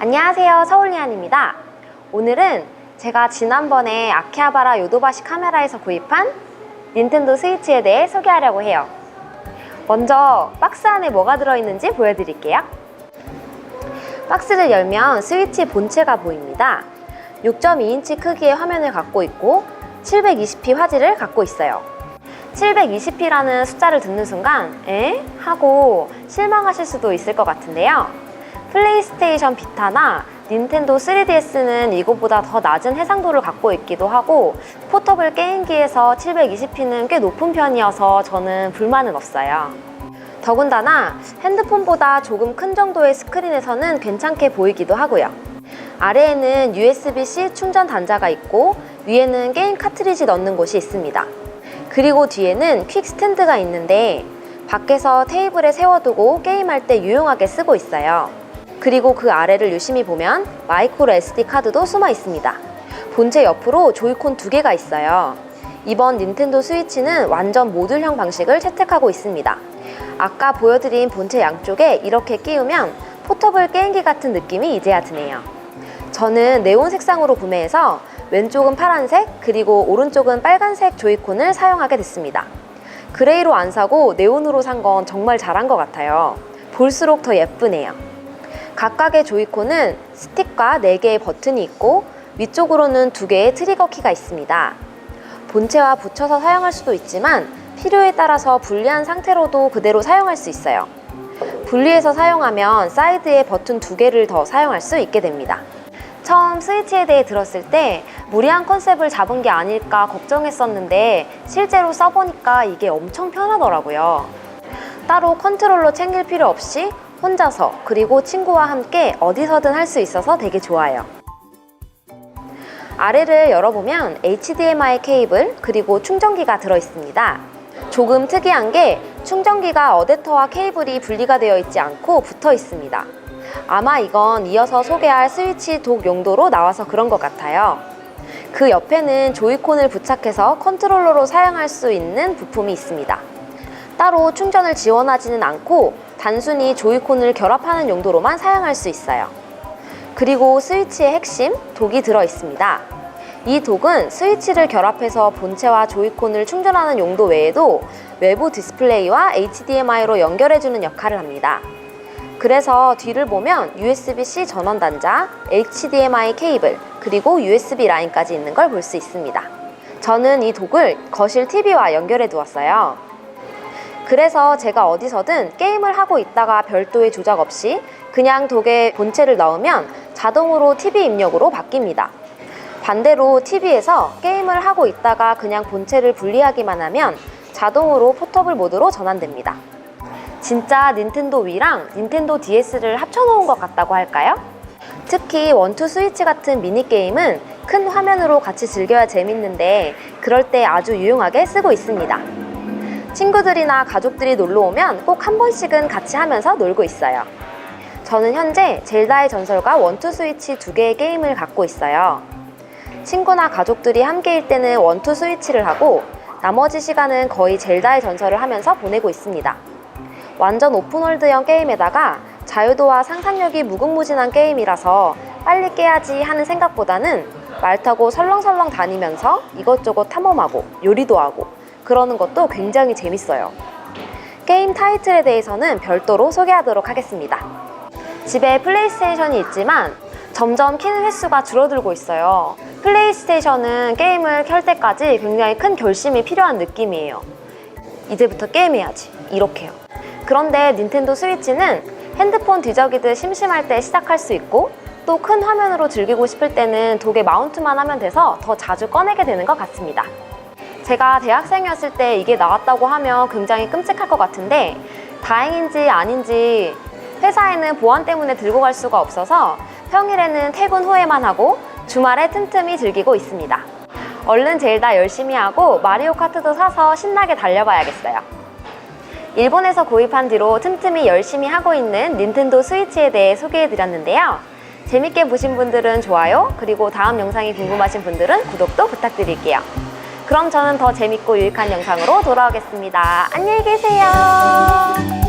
안녕하세요. 서울리안입니다. 오늘은 제가 지난번에 아키하바라 요도바시 카메라에서 구입한 닌텐도 스위치에 대해 소개하려고 해요. 먼저 박스 안에 뭐가 들어있는지 보여드릴게요. 박스를 열면 스위치 본체가 보입니다. 6.2인치 크기의 화면을 갖고 있고 720p 화질을 갖고 있어요. 720p라는 숫자를 듣는 순간 에? 하고 실망하실 수도 있을 것 같은데요 플레이스테이션 비타나 닌텐도 3DS는 이것보다 더 낮은 해상도를 갖고 있기도 하고 포터블 게임기에서 720p는 꽤 높은 편이어서 저는 불만은 없어요. 더군다나 핸드폰보다 조금 큰 정도의 스크린에서는 괜찮게 보이기도 하고요. 아래에는 USB-C 충전 단자가 있고 위에는 게임 카트리지 넣는 곳이 있습니다. 그리고 뒤에는 퀵 스탠드가 있는데 밖에서 테이블에 세워두고 게임할 때 유용하게 쓰고 있어요. 그리고 그 아래를 유심히 보면 마이크로 SD 카드도 숨어 있습니다. 본체 옆으로 조이콘 두 개가 있어요. 이번 닌텐도 스위치는 완전 모듈형 방식을 채택하고 있습니다. 아까 보여드린 본체 양쪽에 이렇게 끼우면 포터블 게임기 같은 느낌이 이제야 드네요. 저는 네온 색상으로 구매해서 왼쪽은 파란색 그리고 오른쪽은 빨간색 조이콘을 사용하게 됐습니다. 그레이로 안 사고 네온으로 산 건 정말 잘한 것 같아요. 볼수록 더 예쁘네요. 각각의 조이콘은 스틱과 4개의 버튼이 있고 위쪽으로는 2개의 트리거 키가 있습니다. 본체와 붙여서 사용할 수도 있지만 필요에 따라서 분리한 상태로도 그대로 사용할 수 있어요. 분리해서 사용하면 사이드에 버튼 2개를 더 사용할 수 있게 됩니다. 처음 스위치에 대해 들었을 때 무리한 컨셉을 잡은 게 아닐까 걱정했었는데 실제로 써보니까 이게 엄청 편하더라고요. 따로 컨트롤러 챙길 필요 없이 혼자서 그리고 친구와 함께 어디서든 할 수 있어서 되게 좋아요. 아래를 열어보면 HDMI 케이블 그리고 충전기가 들어있습니다. 조금 특이한 게 충전기가 어댑터와 케이블이 분리가 되어 있지 않고 붙어 있습니다. 아마 이건 이어서 소개할 스위치 독 용도로 나와서 그런 것 같아요. 그 옆에는 조이콘을 부착해서 컨트롤러로 사용할 수 있는 부품이 있습니다. 따로 충전을 지원하지는 않고 단순히 조이콘을 결합하는 용도로만 사용할 수 있어요. 그리고 스위치의 핵심, 독이 들어 있습니다. 이 독은 스위치를 결합해서 본체와 조이콘을 충전하는 용도 외에도 외부 디스플레이와 HDMI로 연결해주는 역할을 합니다. 그래서 뒤를 보면 USB-C 전원 단자, HDMI 케이블, 그리고 USB 라인까지 있는 걸 볼 수 있습니다. 저는 이 독을 거실 TV와 연결해 두었어요. 그래서 제가 어디서든 게임을 하고 있다가 별도의 조작 없이 그냥 독에 본체를 넣으면 자동으로 TV 입력으로 바뀝니다. 반대로 TV에서 게임을 하고 있다가 그냥 본체를 분리하기만 하면 자동으로 포터블 모드로 전환됩니다. 진짜 닌텐도 위랑 닌텐도 DS를 합쳐놓은 것 같다고 할까요? 특히 원투 스위치 같은 미니게임은 큰 화면으로 같이 즐겨야 재밌는데 그럴 때 아주 유용하게 쓰고 있습니다. 친구들이나 가족들이 놀러 오면 꼭 한 번씩은 같이 하면서 놀고 있어요. 저는 현재 젤다의 전설과 원투 스위치 두 개의 게임을 갖고 있어요. 친구나 가족들이 함께일 때는 원투 스위치를 하고 나머지 시간은 거의 젤다의 전설을 하면서 보내고 있습니다. 완전 오픈월드형 게임에다가 자유도와 상상력이 무궁무진한 게임이라서 빨리 깨야지 하는 생각보다는 말 타고 설렁설렁 다니면서 이것저것 탐험하고 요리도 하고 그러는 것도 굉장히 재밌어요. 게임 타이틀에 대해서는 별도로 소개하도록 하겠습니다. 집에 플레이스테이션이 있지만 점점 키는 횟수가 줄어들고 있어요. 플레이스테이션은 게임을 켤 때까지 굉장히 큰 결심이 필요한 느낌이에요. 이제부터 게임해야지. 이렇게요. 그런데 닌텐도 스위치는 핸드폰 뒤적이듯 심심할 때 시작할 수 있고 또 큰 화면으로 즐기고 싶을 때는 독에 마운트만 하면 돼서 더 자주 꺼내게 되는 것 같습니다. 제가 대학생이었을 때 이게 나왔다고 하면 굉장히 끔찍할 것 같은데 다행인지 아닌지 회사에는 보안 때문에 들고 갈 수가 없어서 평일에는 퇴근 후에만 하고 주말에 틈틈이 즐기고 있습니다. 얼른 젤다 열심히 하고 마리오 카트도 사서 신나게 달려봐야겠어요. 일본에서 구입한 뒤로 틈틈이 열심히 하고 있는 닌텐도 스위치에 대해 소개해드렸는데요. 재밌게 보신 분들은 좋아요, 그리고 다음 영상이 궁금하신 분들은 구독도 부탁드릴게요. 그럼 저는 더 재밌고 유익한 영상으로 돌아오겠습니다. 안녕히 계세요.